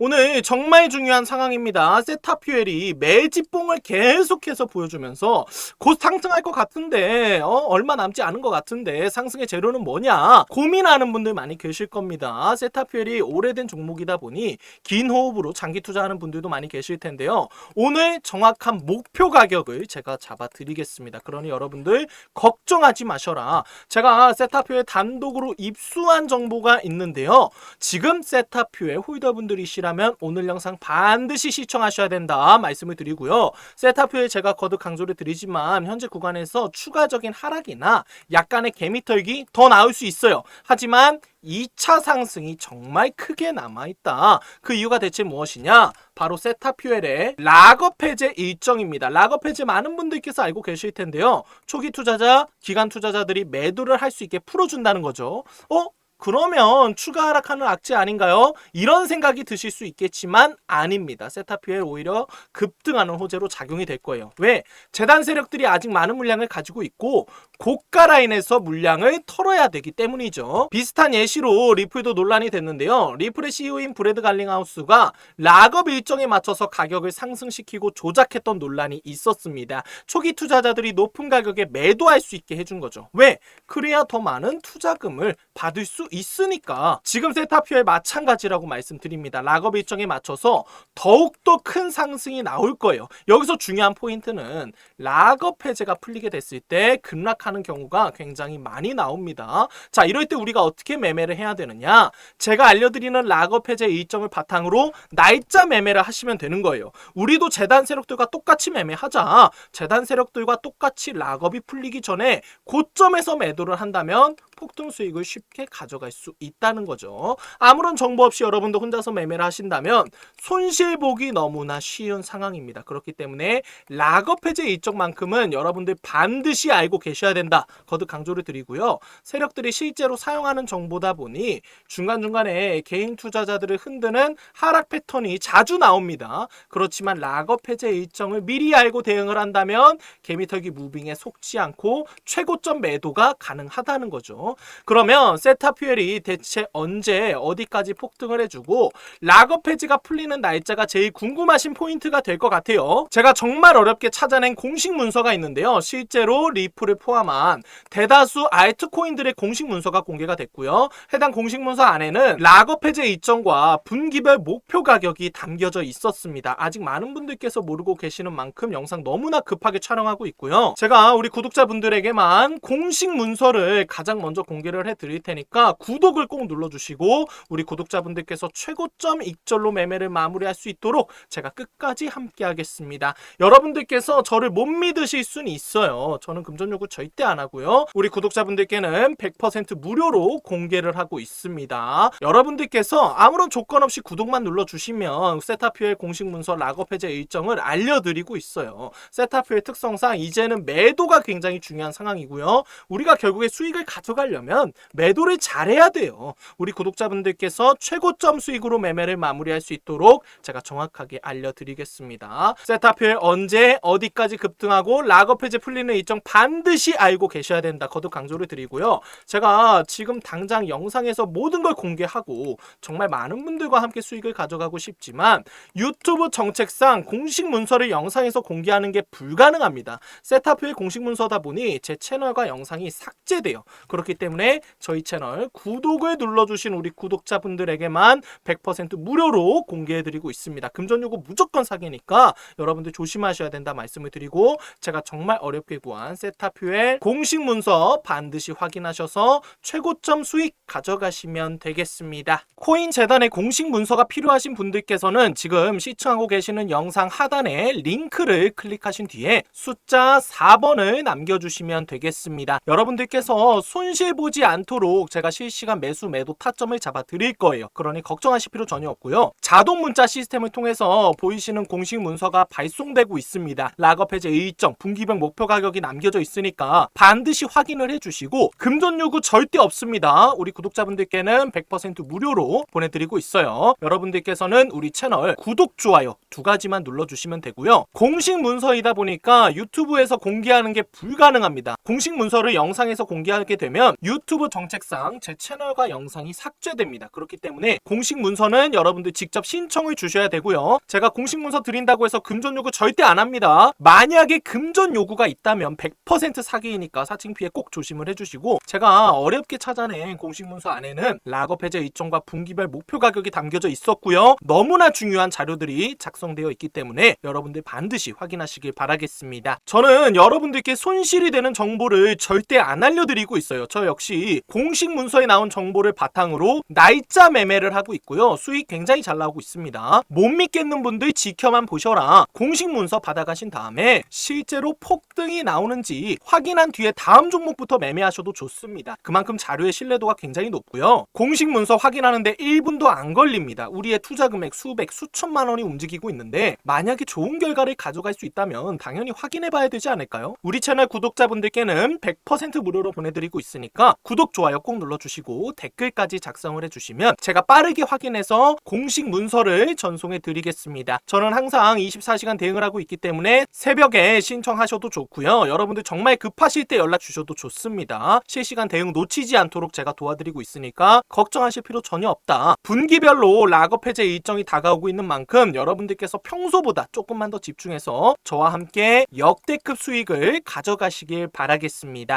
오늘 정말 중요한 상황입니다. 세타퓨엘이 매집봉을 계속해서 보여주면서 곧 상승할 것 같은데 어, 얼마 남지 않은 것 같은데 상승의 재료는 뭐냐 고민하는 분들 많이 계실 겁니다. 세타퓨엘이 오래된 종목이다 보니 긴 호흡으로 장기 투자하는 분들도 많이 계실 텐데요. 오늘 정확한 목표 가격을 제가 잡아드리겠습니다. 그러니 여러분들 걱정하지 마셔라. 제가 세타퓨엘 단독으로 입수한 정보가 있는데요. 지금 세타퓨의 홀더분들이 시라면 오늘 영상 반드시 시청하셔야 된다 말씀을 드리고요. 세타퓨에 제가 거듭 강조를 드리지만 현재 구간에서 추가적인 하락이나 약간의 개미털기 더 나올 수 있어요. 하지만 2차 상승이 정말 크게 남아있다. 그 이유가 대체 무엇이냐? 바로 세타퓨엘의 락업 해제 일정입니다. 락업 해제 많은 분들께서 알고 계실 텐데요. 초기 투자자, 기간 투자자들이 매도를 할 수 있게 풀어준다는 거죠. 어? 그러면 추가 하락하는 악재 아닌가요? 이런 생각이 드실 수 있겠지만 아닙니다. 세타퓨엘 오히려 급등하는 호재로 작용이 될 거예요. 왜? 재단 세력들이 아직 많은 물량을 가지고 있고 고가 라인에서 물량을 털어야 되기 때문이죠. 비슷한 예시로 리플도 논란이 됐는데요. 리플의 CEO인 브래드 갈링하우스가 락업 일정에 맞춰서 가격을 상승시키고 조작했던 논란이 있었습니다. 초기 투자자들이 높은 가격에 매도할 수 있게 해준 거죠. 왜? 그래야 더 많은 투자금을 받을 수 있으니까 지금 세타퓨에 마찬가지라고 말씀드립니다. 락업 일정에 맞춰서 더욱더 큰 상승이 나올 거예요. 여기서 중요한 포인트는 락업 해제가 풀리게 됐을 때 급락하는 경우가 굉장히 많이 나옵니다. 자, 이럴 때 우리가 어떻게 매매를 해야 되느냐? 제가 알려드리는 락업 해제 일정을 바탕으로 날짜 매매를 하시면 되는 거예요. 우리도 재단 세력들과 똑같이 매매하자. 재단 세력들과 똑같이 락업이 풀리기 전에 고점에서 매도를 한다면 폭등 수익을 쉽게 가져갈 수 있다는 거죠. 아무런 정보 없이 여러분도 혼자서 매매를 하신다면 손실 보기 너무나 쉬운 상황입니다. 그렇기 때문에 락업 해제 일정만큼은 여러분들 반드시 알고 계셔야 된다. 거듭 강조를 드리고요. 세력들이 실제로 사용하는 정보다 보니 중간중간에 개인 투자자들을 흔드는 하락 패턴이 자주 나옵니다. 그렇지만 락업 해제 일정을 미리 알고 대응을 한다면 개미털기 무빙에 속지 않고 최고점 매도가 가능하다는 거죠. 그러면 세타퓨엘이 대체 언제 어디까지 폭등을 해주고 락업 해지가 풀리는 날짜가 제일 궁금하신 포인트가 될 것 같아요. 제가 정말 어렵게 찾아낸 공식 문서가 있는데요. 실제로 리플을 포함한 대다수 알트코인들의 공식 문서가 공개가 됐고요. 해당 공식 문서 안에는 락업 해제 일정과 분기별 목표 가격이 담겨져 있었습니다. 아직 많은 분들께서 모르고 계시는 만큼 영상 너무나 급하게 촬영하고 있고요. 제가 우리 구독자분들에게만 공식 문서를 가장 먼저 공개를 해드릴 테니까 구독을 꼭 눌러주시고 우리 구독자분들께서 최고점 익절로 매매를 마무리할 수 있도록 제가 끝까지 함께 하겠습니다. 여러분들께서 저를 못 믿으실 수는 있어요. 저는 금전 요구 절대 안 하고요. 우리 구독자분들께는 100% 무료로 공개를 하고 있습니다. 여러분들께서 아무런 조건 없이 구독만 눌러주시면 세타퓨의 공식 문서 락업 해제 일정을 알려드리고 있어요. 세타퓨의 특성상 이제는 매도가 굉장히 중요한 상황이고요. 우리가 결국에 수익을 가져 가려면 매도를 잘해야 돼요. 우리 구독자분들께서 최고점 수익으로 매매를 마무리할 수 있도록 제가 정확하게 알려드리겠습니다. 세타필 언제 어디까지 급등하고 락업 해제 풀리는 일정 반드시 알고 계셔야 된다. 거듭 강조를 드리고요. 제가 지금 당장 영상에서 모든 걸 공개하고 정말 많은 분들과 함께 수익을 가져가고 싶지만 유튜브 정책상 공식 문서를 영상에서 공개하는 게 불가능합니다. 세타필 공식 문서다 보니 제 채널과 영상이 삭제돼요. 그렇기 때문에 저희 채널 구독을 눌러주신 우리 구독자분들에게만 100% 무료로 공개해드리고 있습니다. 금전 요구 무조건 사기니까 여러분들 조심하셔야 된다 말씀을 드리고 제가 정말 어렵게 구한 세타퓨의 공식 문서 반드시 확인하셔서 최고점 수익 가져가시면 되겠습니다. 코인 재단의 공식 문서가 필요하신 분들께서는 지금 시청하고 계시는 영상 하단에 링크를 클릭하신 뒤에 숫자 4번을 남겨주시면 되겠습니다. 여러분들께서 손실 보지 않도록 제가 실시간 매수 매도 타점을 잡아 드릴 거예요. 그러니 걱정하실 필요 전혀 없고요. 자동 문자 시스템을 통해서 보이시는 공식 문서가 발송되고 있습니다. 락업 해제 일정, 분기별 목표 가격이 남겨져 있으니까 반드시 확인을 해주시고 금전 요구 절대 없습니다. 우리 구독자분들께는 100% 무료로 보내드리고 있어요. 여러분들께서는 우리 채널 구독, 좋아요 두 가지만 눌러주시면 되고요. 공식 문서이다 보니까 유튜브에서 공개하는 게 불가능합니다. 공식 문서를 영상에서 공개하게 되면 되면 유튜브 정책상 제 채널과 영상이 삭제됩니다. 그렇기 때문에 공식 문서는 여러분들 직접 신청을 주셔야 되고요. 제가 공식 문서 드린다고 해서 금전 요구 절대 안 합니다. 만약에 금전 요구가 있다면 100% 사기이니까 사칭 피해 꼭 조심을 해주시고 제가 어렵게 찾아낸 공식 문서 안에는 락업 해제 일정과 분기별 목표 가격이 담겨져 있었고요. 너무나 중요한 자료들이 작성되어 있기 때문에 여러분들 반드시 확인하시길 바라겠습니다. 저는 여러분들께 손실이 되는 정보를 절대 안 알려드리고 있어요. 저 역시 공식 문서에 나온 정보를 바탕으로 날짜 매매를 하고 있고요. 수익 굉장히 잘 나오고 있습니다. 못 믿겠는 분들 지켜만 보셔라. 공식 문서 받아가신 다음에 실제로 폭등이 나오는지 확인한 뒤에 다음 종목부터 매매하셔도 좋습니다. 그만큼 자료의 신뢰도가 굉장히 높고요. 공식 문서 확인하는데 1분도 안 걸립니다. 우리의 투자 금액 수백, 수천만 원이 움직이고 있는데 만약에 좋은 결과를 가져갈 수 있다면 당연히 확인해 봐야 되지 않을까요? 우리 채널 구독자분들께는 100% 무료로 보내드리고 있으 니까 구독, 좋아요 꼭 눌러주시고 댓글까지 작성을 해주시면 제가 빠르게 확인해서 공식 문서를 전송해 드리겠습니다. 저는 항상 24시간 대응을 하고 있기 때문에 새벽에 신청하셔도 좋고요. 여러분들 정말 급하실 때 연락 주셔도 좋습니다. 실시간 대응 놓치지 않도록 제가 도와드리고 있으니까 걱정하실 필요 전혀 없다. 분기별로 락업 해제 일정이 다가오고 있는 만큼 여러분들께서 평소보다 조금만 더 집중해서 저와 함께 역대급 수익을 가져가시길 바라겠습니다.